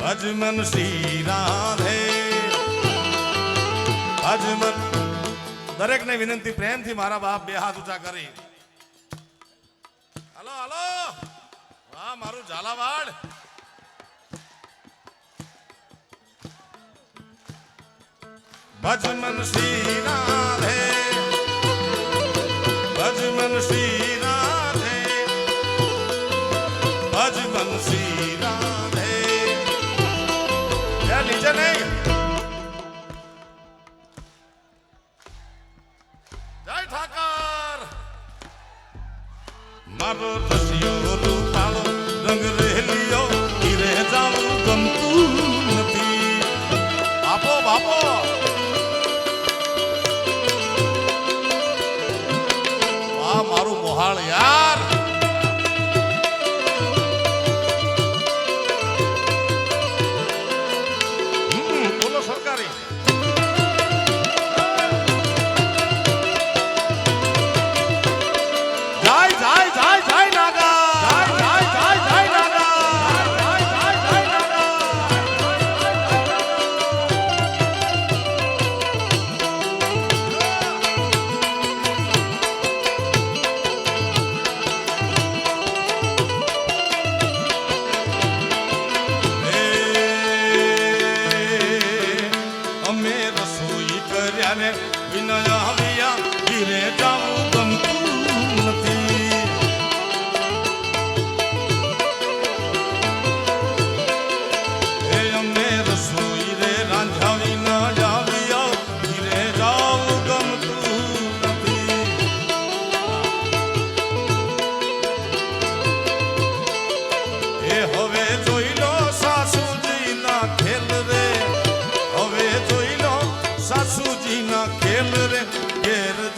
ભજમન શ્રી રાધે ભજમન દરેકને વિનંતી પ્રેમથી મારા બાપ બે હાથ ઊંચા કરી. Hello hello. વાહ, મારું ઝાલાવાડ. ભજમન શ્રી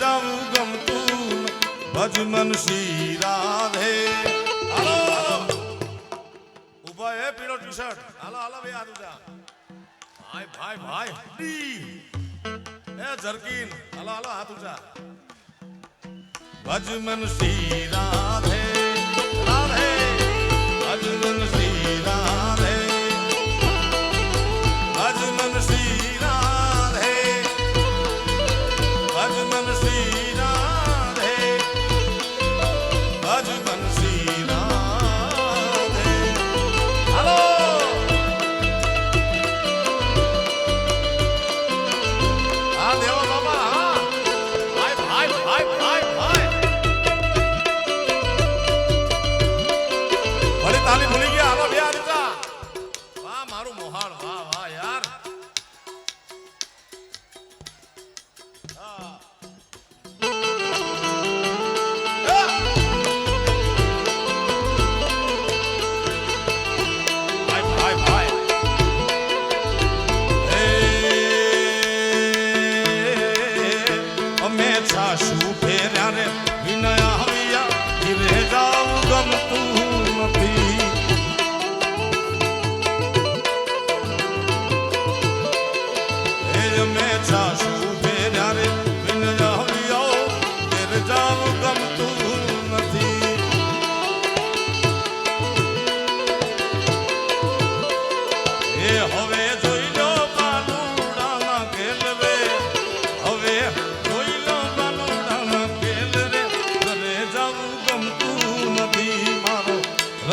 જાવું ગમતું ન. ભજમન શ્રી રાધે હાલો. ઊભા એ પીળો ટી શર્ટ હાલો હાલો, ભાઈ હાથ ઉઠા ભાઈ ભાઈ ભાઈ. એ જરકીન. હાલો હાલો હાથ ઉઠા ભજમન શ્રી રાધે રાધે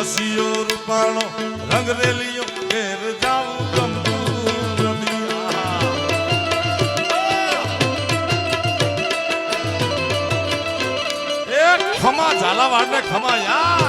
રસિયો રૂપાણો રંગરેલીઓ ઘેર જાઉં ખમા ઝાલાવાડ ને ખમા યાર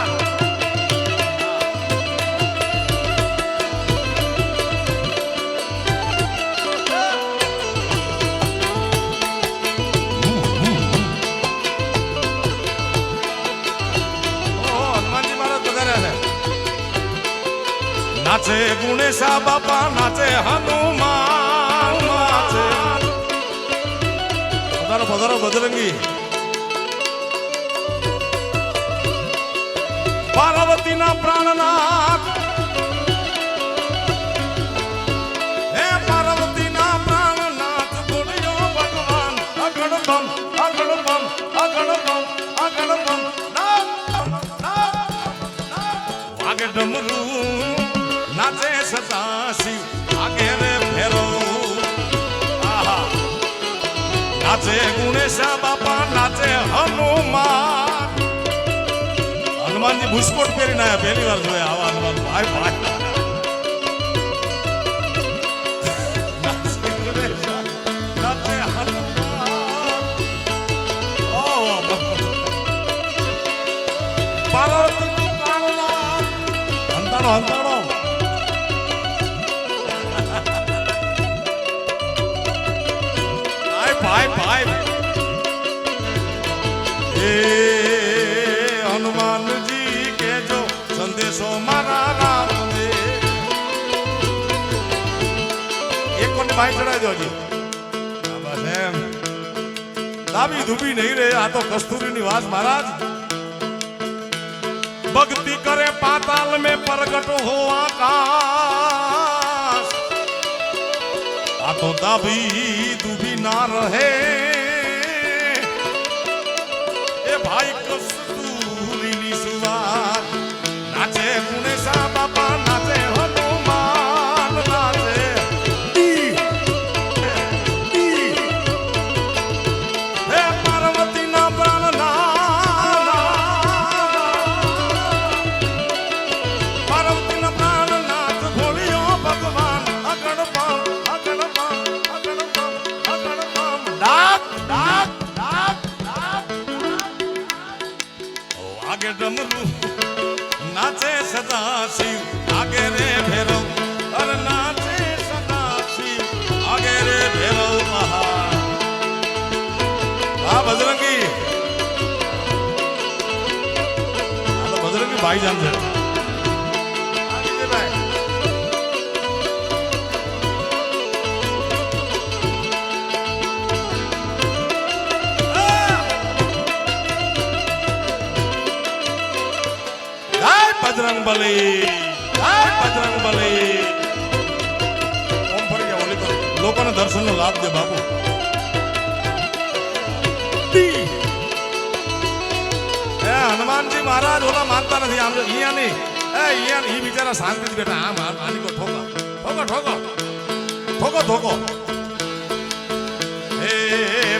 ગુણેશા બાપા નાચે હનુમાન નાચે પધારો પધારો, બજરંગી. પાર્વતીના પ્રાણનાથ. હે પાર્વતીના પ્રાણનાથ બોલ્યો ભગવાન અગણ બમ અગણ બમ અગણ બમ અગણ બમ વાગે ડમરું નાચે સદાશિવ આગે રે ભેરો. આહા. નાચે ગુણેશા બાપા, નાચે હનુમાન. હનુમાનજી બુસ્કોટ પહેરીને આવ્યા પહેલી વાર જોયા. આવા હનુમાન ભાઈ ભાઈ. નાચે હે હનુમાનજી કેજો સંદેશો મારા રામ દે. એક કોને નહીં રે, આ તો કસ્તુરીની વાત મહારાજ. ભક્તિ કરે પાતાલ મે પ્રગટ હો આકાશ આ તો દાબી ધૂબી ના રહે. ભાઈ કસ્તુરીની સુવાત નાચે ગુણેશા ભાઈજાન છે. બજરંગ બલી બજરંગ બલી. લોકોને દર્શનનો લાભ દે બાપુ. મહારાજ ઓલા માનતા નથી. આમ અહીંયા નહીં. એ, અહીંયા નહીં. બિચારા શાંતિથી બેઠા. આમ આમ આની ઠોકો. ઠોકો ઠોકો. ઠોકો ઠોકો. હે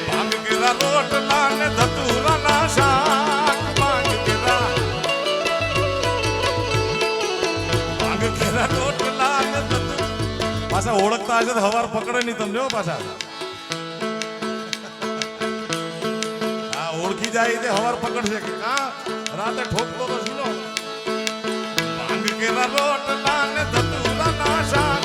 ભાંગ કેરા રોટલા ને ધતુરા ના શાક. ભાંગ કેરા ભાંગ રોટલા ને ધતુ પાછા ઓળખતા હશે તો હવાર પકડે નહીં તમને પાછા. ઓળખી જાય તે હવાર પકડશે કે કા રાતે ઠોકતો તો સુનો ભાંગ કેરા રોટલા ને ધતુરા ના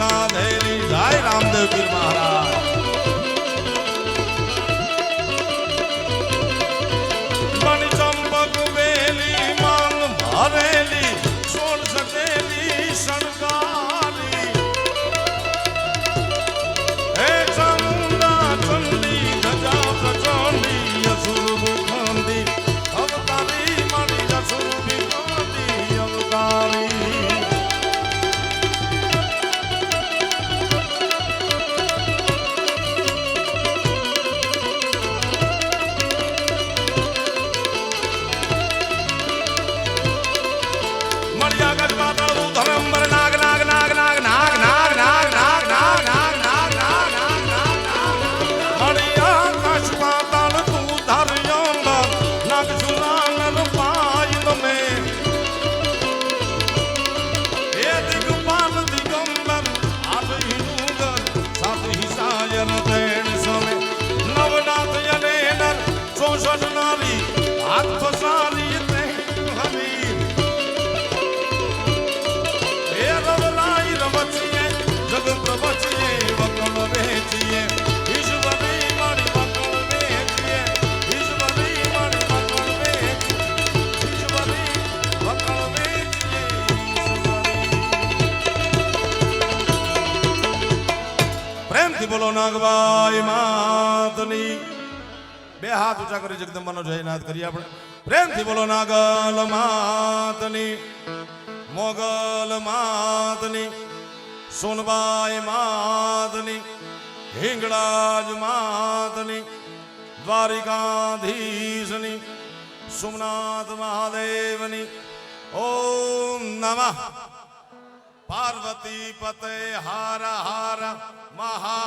સાધેલી જય રામદેવ પીર મહારાજ. બોલો નાગબાઈ માતની બે હાથ ઊંચા કરી જગદંબાનો જયનાથ કરીએ આપણે. પ્રેમથી બોલો નાગલ માતની મોગલ માતની સોનબાઈ માતની હિંગળાજ માતની દ્વારિકાધીશની, સોમનાથ મહાદેવની. ઓમ નમઃ. પાર્વતી પતે હાર હાર મહા